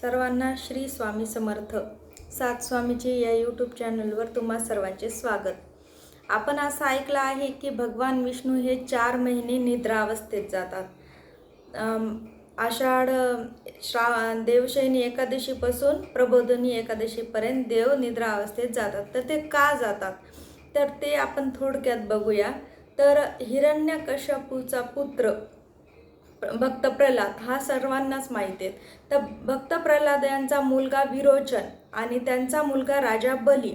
सर्वांना श्री स्वामी समर्थ. सात स्वामीचे या यूट्यूब चॅनलवर तुम्हा सर्वांचे स्वागत. आपण असं ऐकलं आहे की भगवान विष्णू हे चार महिने निद्रावस्थेत जातात. आषाढ श्रा देवशयनी एकादशीपासून प्रबोधनी एकादशीपर्यंत देव निद्रावस्थेत जातात. तर ते का जातात? तर ते आपण थोडक्यात बघूया. तर हिरण्यकश्यपूचा पुत्र भक्त प्रल्हाद हा सर्वांनाच माहिती आहेत. तर भक्त प्रल्हाद यांचा मुलगा विरोचन आणि त्यांचा मुलगा राजा बली.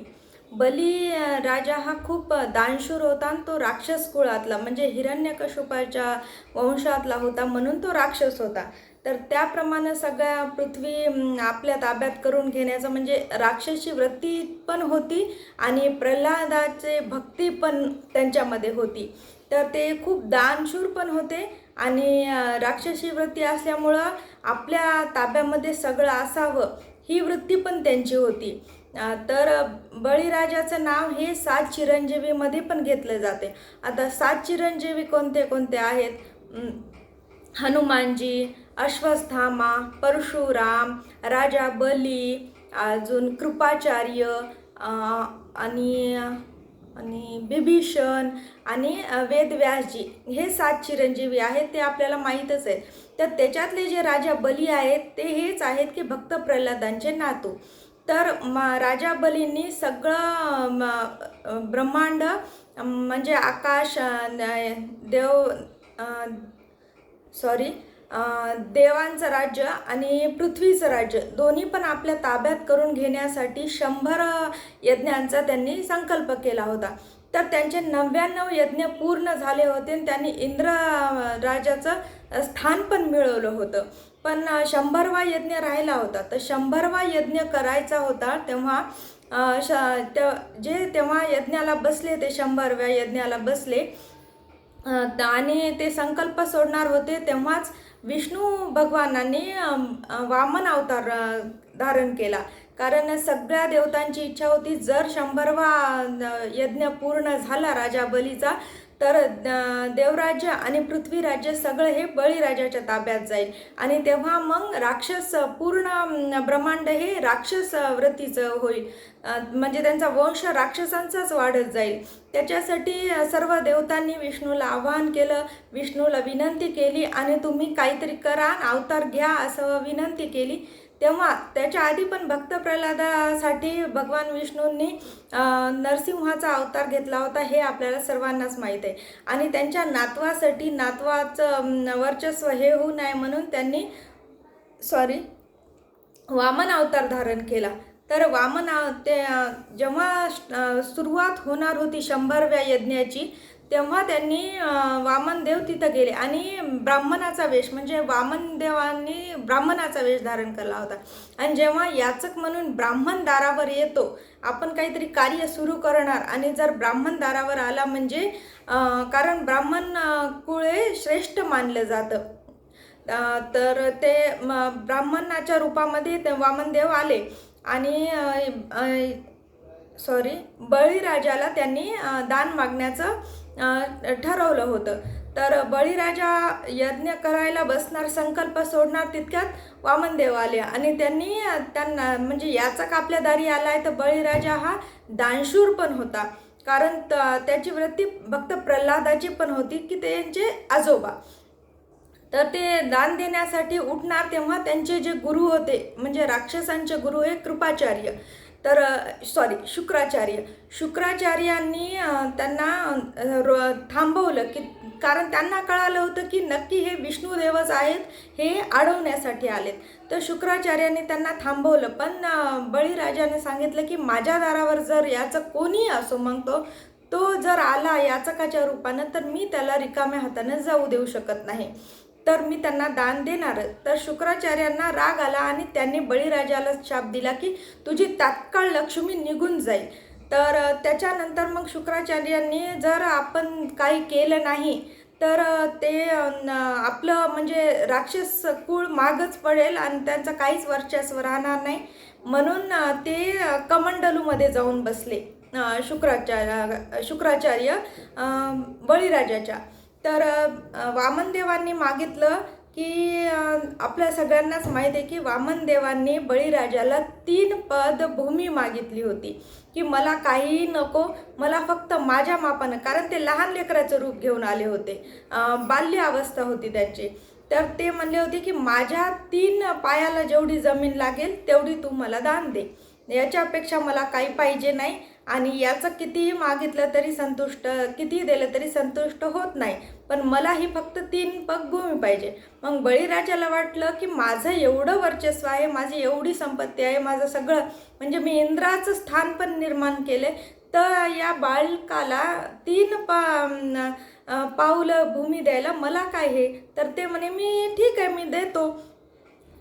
बली राजा हा खूप दानशूर होता आणि तो राक्षस कुळातला म्हणजे हिरण्यकशुपाच्या वंशातला होता म्हणून तो राक्षस होता. तर त्याप्रमाणे सगळ्या पृथ्वी आपल्या ताब्यात करून घेण्याचं म्हणजे राक्षसी वृत्ती पण होती आणि प्रल्हादाचे भक्ती पण त्यांच्यामध्ये होती. तर ते खूप दानशूर पण होते आणि राक्षसी वृत्ती असल्यामुळं आपल्या ताब्यामध्ये सगळं असावं ही वृत्ती पण त्यांची होती. तर बळीराजाचं नाव हे सात चिरंजीवीमध्ये पण घेतलं जाते. आता सात चिरंजीवी कोणते कोणते आहेत? हनुमानजी अश्वत्थामा परशुराम राजा बली अजून कृपाचार्य आणि आणि बिभीषण आणि वेदव्यासजी हे सात चिरंजीवी आहेत ते आपल्याला माहीतच आहे तर त्याच्यातले जे राजा बली आहेत ते हेच आहेत की भक्त प्रल्हादांचे नातू. तर म राजा बलींनी सगळं ब्रह्मांड म्हणजे आकाश न- देव सॉरी देवांचं राज्य आणि पृथ्वीचं राज्य दोन्ही पण आपल्या ताब्यात करून घेण्यासाठी शंभर यज्ञांचा त्यांनी संकल्प केला होता. तर त्यांचे नव्याण्णव यज्ञ पूर्ण झाले होते आणि त्यांनी इंद्र राजाचं स्थान पण मिळवलं होतं. पण शंभरवा यज्ञ राहिला होता. तर शंभरवा यज्ञ करायचा होता तेव्हा श ते जे तेव्हा यज्ञाला बसले ते शंभरव्या यज्ञाला बसले आणि ते संकल्प सोडणार होते तेव्हाच विष्णू भगवानांनी वामन अवतार धारण केला. कारण सगळ्या देवतांची इच्छा होती जर शंभरवा यज्ञ पूर्ण झाला राजा बलीचा तर देवराज्य आणि पृथ्वीराज्य सगळं हे बळीराजाच्या ताब्यात जाईल. आणि तेव्हा मग राक्षस पूर्ण ब्रह्मांड हे राक्षस वृत्तीचं होईल. म्हणजे त्यांचा वंश राक्षसांचाच वाढत जाईल. त्याच्यासाठी सर्व देवतांनी विष्णूला आवाहन केलं. विष्णूला विनंती केली आणि तुम्ही काहीतरी करा अवतार घ्या असं विनंती केली. तेव्हा त्याच्या आधी पण भक्त प्रल्हादासाठी भगवान विष्णूंनी नरसिंहाचा अवतार घेतला होता हे आपल्याला सर्वांनाच माहीत आहे. आणि त्यांच्या नातवासाठी नातवाचं वर्चस्व हे होऊ नये म्हणून त्यांनी सॉरी वामन अवतार धारण केला. तर वामन ते जेव्हा सुरुवात होणार होती शंभरव्या यज्ञाची तेव्हा त्यांनी वामनदेव तिथं गेले आणि ब्राह्मणाचा वेश म्हणजे वामनदेवांनी ब्राह्मणाचा वेश धारण केला होता. आणि जेव्हा याचक म्हणून ब्राह्मण दारावर येतो आपण काहीतरी कार्य सुरू करणार आणि जर ब्राह्मण दारावर आला म्हणजे कारण ब्राह्मण कुळे श्रेष्ठ मानलं जातं. तर ते ब्राह्मणाच्या रूपामध्ये ते वामनदेव आले आणि सॉरी बळीराजाला त्यांनी दान मागण्याचं ठरवलं होतं. तर बळीराजा यज्ञ करायला बसणार संकल्प सोडणार तितक्यात वामनदेव आले आणि त्यांनी त्यांना म्हणजे याचा आपल्या दारी आला आहे तर बळीराजा हा दानशूर पण होता. कारण त- त्याची वृत्ती भक्त प्रल्हादाची पण होती की त्यांचे आजोबा. तर ते दान देण्यासाठी उठणार तेव्हा त्यांचे जे गुरु होते म्हणजे राक्षसांचे गुरु हे कृपाचार्य. तर सॉरी शुक्राचार्य. शुक्राचार्यांनी त्यांना र थांबवलं की कारण त्यांना कळालं होतं की नक्की हे विष्णुदेवच आहेत हे अडवण्यासाठी आलेत. तर शुक्राचार्यांनी त्यांना थांबवलं. पण बळीराजाने सांगितलं की माझ्या दारावर जर याचं कोणी असो मग तो तो जर आला याचकाच्या रूपानं तर मी त्याला रिकाम्या हातानं जाऊ देऊ शकत नाही. तर मी त्यांना दान देणार. तर शुक्राचार्यांना राग आला आणि त्यांनी बळीराजाला शाप दिला की तुझी तात्काळ लक्ष्मी निघून जाईल. तर त्याच्यानंतर मग शुक्राचार्यांनी जर आपण काही केलं नाही तर ते आपलं म्हणजे राक्षस कुळ मागच पडेल आणि त्यांचं काहीच वर्चस्व राहणार नाही. म्हणून ते कमंडलूमध्ये जाऊन बसले शुक्राचार्य शुक्राचार्य बळीराजाच्या. तर वामनदेवांनी मागितलं की आपल्या सगळ्यांनाच माहीत आहे की वामनदेवांनी बळीराजाला तीन पद भूमी मागितली होती. की मला काहीही नको मला फक्त माझ्या मापानं कारण ते लहान लेकराचं रूप घेऊन आले होते. बाल्य अवस्था होती त्यांची. तर ते म्हणले होते की माझ्या तीन पायाला जेवढी जमीन लागेल तेवढी तू मला दान दे. याच्यापेक्षा मला काही पाहिजे नाही. आणि याचं कितीही मागितलं तरी संतुष्ट कितीही दिलं तरी संतुष्ट होत नाही. पण मला ही फक्त तीन पग भूमी पाहिजे. मग बळीराजाला वाटलं की माझं एवढं वर्चस्व आहे माझी एवढी संपत्ती आहे माझं सगळं म्हणजे मी इंद्राचं स्थान पण निर्माण केले तर या बालकाला तीन पा पाऊलं भूमी द्यायला मला काय हे? तर ते म्हणे मी ठीक आहे मी देतो.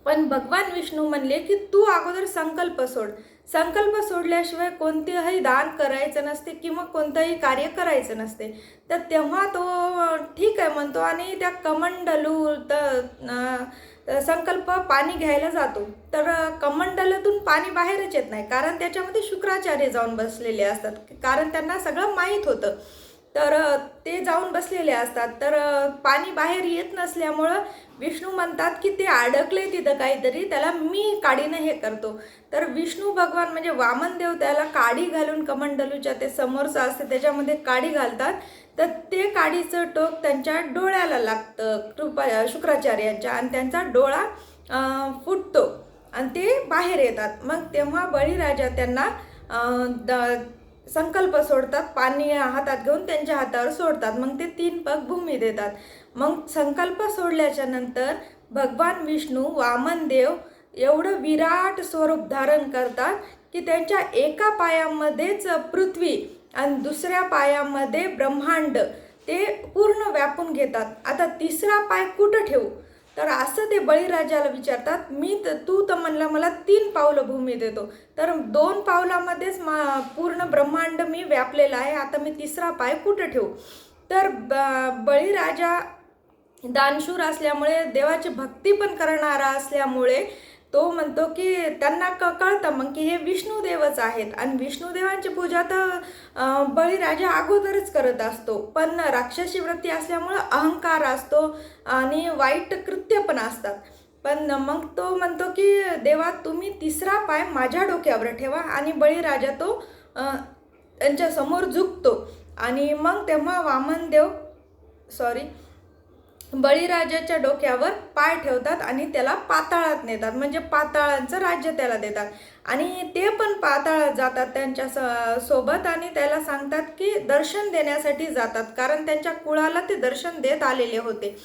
पण भगवान विष्णू म्हणले की तू अगोदर संकल्प सोड. संकल्प सोडल्याशिवाय कोणतेही दान करायचं नसते किंवा कोणतंही कार्य करायचं नसते. तर तेव्हा तो ठीक आहे म्हणतो आणि त्या कमंडलू त संकल्प पाणी घ्यायला जातो. तर कमंडलातून पाणी बाहेरच येत नाही. कारण त्याच्यामध्ये शुक्राचार्य जाऊन बसलेले असतात. कारण त्यांना सगळं माहीत होतं. तर ते जाऊन बसलेले असतात. तर पाणी बाहेर येत नसल्यामुळं विष्णू म्हणतात की ते अडकले तिथं काहीतरी त्याला मी काडीनं हे करतो. तर विष्णू भगवान म्हणजे वामनदेव त्याला काडी घालून कमंडलूच्या ते समोरचं असते त्याच्यामध्ये काडी घालतात. तर ते काडीचं टोक त्यांच्या डोळ्याला लागतं कृपा शुक्राचार्यांच्या आणि त्यांचा डोळा फुटतो. आणि ते बाहेर येतात. मग तेव्हा बळीराजा त्यांना द संकल्प सोडतात पाणी हातात घेऊन त्यांच्या हातावर सोडतात. मग ते तीन पग भूमी देतात. मग संकल्प सोडल्याच्या नंतर भगवान विष्णू वामनदेव एवढं विराट स्वरूप धारण करतात की त्यांच्या एका पायामध्येच पृथ्वी आणि दुसऱ्या पायामध्ये ब्रह्मांड ते पूर्ण व्यापून घेतात. आता तिसरा पाय कुठं ठेवू? तर असं ते बळीराजाला विचारतात मी तर तू तर म्हणला मला तीन पावलं भूमी देतो. तर दोन पावलामध्येच मा पूर्ण ब्रह्मांड मी व्यापलेला आहे आता मी तिसरा पाय कुठं ठेवू? तर ब बळीराजा दानशूर असल्यामुळे देवाची भक्ती पण करणारा असल्यामुळे तो म्हणतो की त्यांना क कळतं मग की हे विष्णुदेवच आहेत. आणि विष्णुदेवांची पूजा तर बळीराजा अगोदरच करत असतो. पण राक्षसी वृत्ती असल्यामुळं अहंकार असतो आणि वाईट कृत्य पण असतात. पण मग तो म्हणतो की देवा तुम्ही तिसरा पाय माझ्या डोक्यावर ठेवा आणि बळीराजा तो त्यांच्यासमोर झुकतो. आणि मग तेव्हा वामनदेव सॉरी बळीराजाच्या डोक्यावर पाय ठेवतात आणि त्याला पाताळात नेतात. म्हणजे पाताळांचं राज्य त्याला देतात. आणि ते पण पाताळात जातात त्यांच्या स सोबत आणि त्याला सांगतात की दर्शन देण्यासाठी जातात. कारण त्यांच्या कुळाला ते दर्शन देत आलेले होते.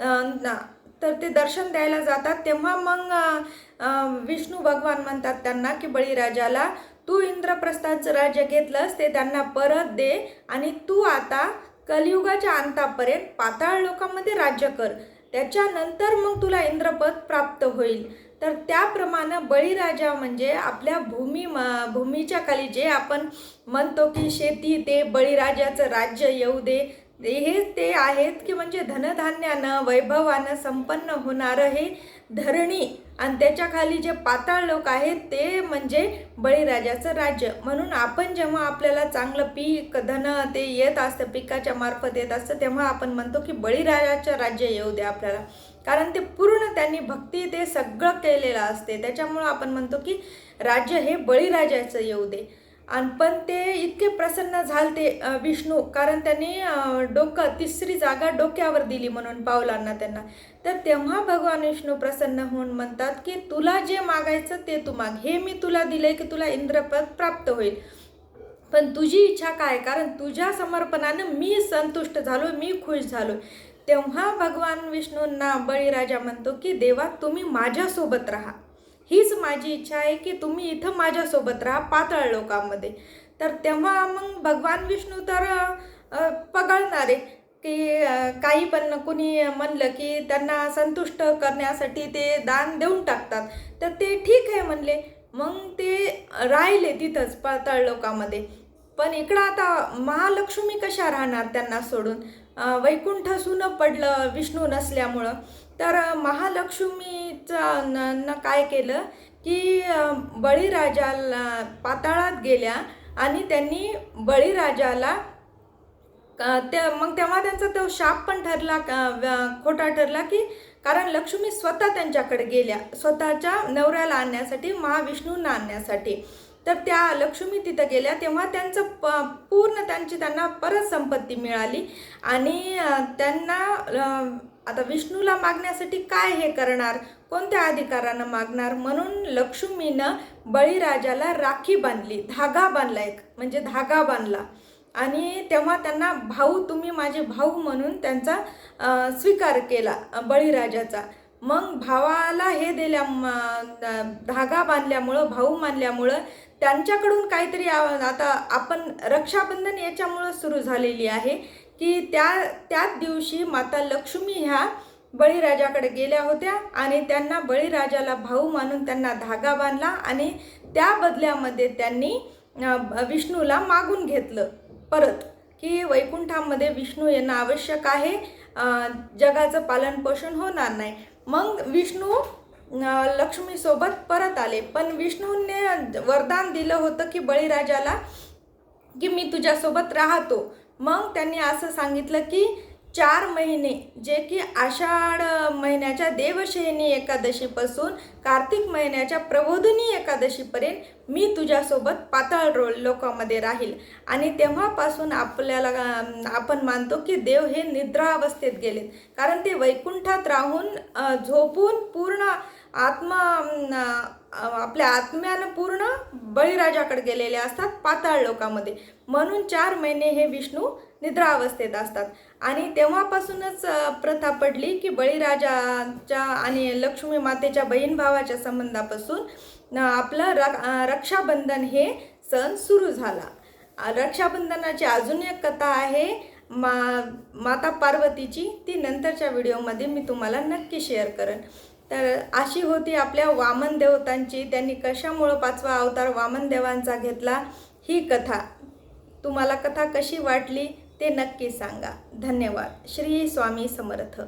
ना- तर ते दर्शन द्यायला जातात. तेव्हा मग विष्णू भगवान म्हणतात त्यांना की बळीराजाला तू इंद्रप्रस्थाचं राज्य घेतलंस ते त्यांना परत दे आणि तू आता कलियुगाच्या अंतापर्यंत पाताळ लोकांमध्ये राज्य कर. त्याच्यानंतर मग तुला इंद्रपद प्राप्त होईल. तर त्याप्रमाणे बळीराजा म्हणजे आपल्या भूमी म- भूमीच्या खाली जे आपण म्हणतो की शेती ते बळीराजाचं राज्य येऊ दे. हे ते आहेत की म्हणजे धनधान्यानं वैभवानं संपन्न होणारं हे धरणी. आणि त्याच्याखाली जे पाताळ लोक आहेत ते म्हणजे बळीराजाचं राज्य. म्हणून आपण जेव्हा आपल्याला चांगलं पीक धन ते येत असतं पिकाच्या मार्फत येत असतं तेव्हा आपण म्हणतो की बळीराजाचं राज्य येऊ दे आपल्याला. कारण ते पूर्ण त्यांनी भक्ती ते सगळं केलेलं असते. त्याच्यामुळं आपण म्हणतो की राज्य हे बळीराजाचं येऊ दे. आणि पण ते इतके प्रसन्न झालते ते विष्णू कारण त्यांनी डोकं तिसरी जागा डोक्यावर दिली म्हणून पावलांना त्यांना. तर तेव्हा भगवान विष्णू प्रसन्न होऊन म्हणतात की तुला जे मागायचं ते तू माग. हे मी तुला दिलंय की तुला इंद्रपद प्राप्त होईल. पण तुझी इच्छा काय? कारण तुझ्या समर्पणानं मी संतुष्ट झालो मी खुश झालो तेव्हा भगवान विष्णूंना बळीराजा म्हणतो की देवा तुम्ही माझ्यासोबत राहा. हीच माझी इच्छा आहे की तुम्ही इथं माझ्यासोबत राहा पातळ लोकांमध्ये. तर तेव्हा मग भगवान विष्णू तर पगळणारे. की काही पण कुणी म्हणलं की त्यांना संतुष्ट करण्यासाठी ते दान देऊन टाकतात. तर ते ठीक आहे म्हणले. मग ते राहिले तिथंच पातळ लोकांमध्ये. पण इकडं आता महालक्ष्मी कशा राहणार त्यांना सोडून? वैकुंठ सुनं पडलं विष्णू नसल्यामुळं. तर महालक्ष्मीचं न न काय केलं की बळीराजाला पाताळात गेल्या आणि त्यांनी बळीराजाला त्या मग तेव्हा त्यांचा तो शाप पण ठरला खोटा ठरला की कारण लक्ष्मी स्वतः त्यांच्याकडे गेल्या. स्वतःच्या नवऱ्याला आणण्यासाठी महाविष्णूंना आणण्यासाठी. तर त्या लक्ष्मी तिथं गेल्या. तेव्हा त्यांचं प पूर्ण त्यांची त्यांना परत संपत्ती मिळाली आणि त्यांना आता विष्णूला मागण्यासाठी काय हे करणार? कोणत्या अधिकारानं मागणार? म्हणून लक्ष्मीनं बळीराजाला राखी बांधली धागा बांधला एक म्हणजे धागा बांधला. आणि तेव्हा त्यांना भाऊ तुम्ही माझे भाऊ म्हणून त्यांचा स्वीकार केला बळीराजाचा. मग भावाला हे दिल्या धागा बांधल्यामुळं भाऊ मानल्यामुळं त्यांच्याकडून काहीतरी आता आपण रक्षाबंधन याच्यामुळं सुरू झालेली आहे. की त्या त्याच दिवशी माता लक्ष्मी ह्या बळीराजाकडे गेल्या होत्या आणि त्यांना बळीराजाला भाऊ मानून त्यांना धागा बांधला आणि त्या बदल्यामध्ये त्यांनी विष्णूला मागून घेतलं परत. की वैकुंठामध्ये विष्णू येणं आवश्यक आहे. जगाचं पालनपोषण होणार नाही. मग विष्णू लक्ष्मीसोबत परत आले. पण विष्णूने वरदान दिलं होतं की बळीराजाला की मी तुझ्यासोबत राहतो. मग त्यांनी असं सांगितलं की चार महिने जे की आषाढ महिन्याच्या देवशयनी एकादशीपासून कार्तिक महिन्याच्या प्रबोधिनी एकादशीपर्यंत मी तुझ्यासोबत पाताळ रो लोकामध्ये राहील. आणि तेव्हापासून आपल्याला आपण मानतो की देव हे निद्रावस्थेत गेलेत. कारण ते वैकुंठात राहून झोपून पूर्ण आत्मा आपल्या आत्म्यानं पूर्ण बळीराजाकडे गेलेले असतात पाताळ लोकामध्ये. म्हणून चार महिने हे विष्णू निद्रावस्थेत असतात. आणि तेव्हापासूनच प्रथा पडली की बळीराजाच्या आणि लक्ष्मी मातेच्या बहीण भावाच्या संबंधापासून आपलं र रक्षाबंधन हे सण सुरू झाला. रक्षाबंधनाची अजून एक कथा आहे. मा माता पार्वतीची ती नंतरच्या व्हिडिओमध्ये मी तुम्हाला नक्की शेअर करेन. तर अशी होती आपल्या वामन देवतांची त्यांनी कशामुळं पाचवा अवतार वामन देवांचा घेतला ही कथा. तुम्हाला कथा कशी वाटली ते नक्की सांगा. धन्यवाद. श्री स्वामी समर्थ.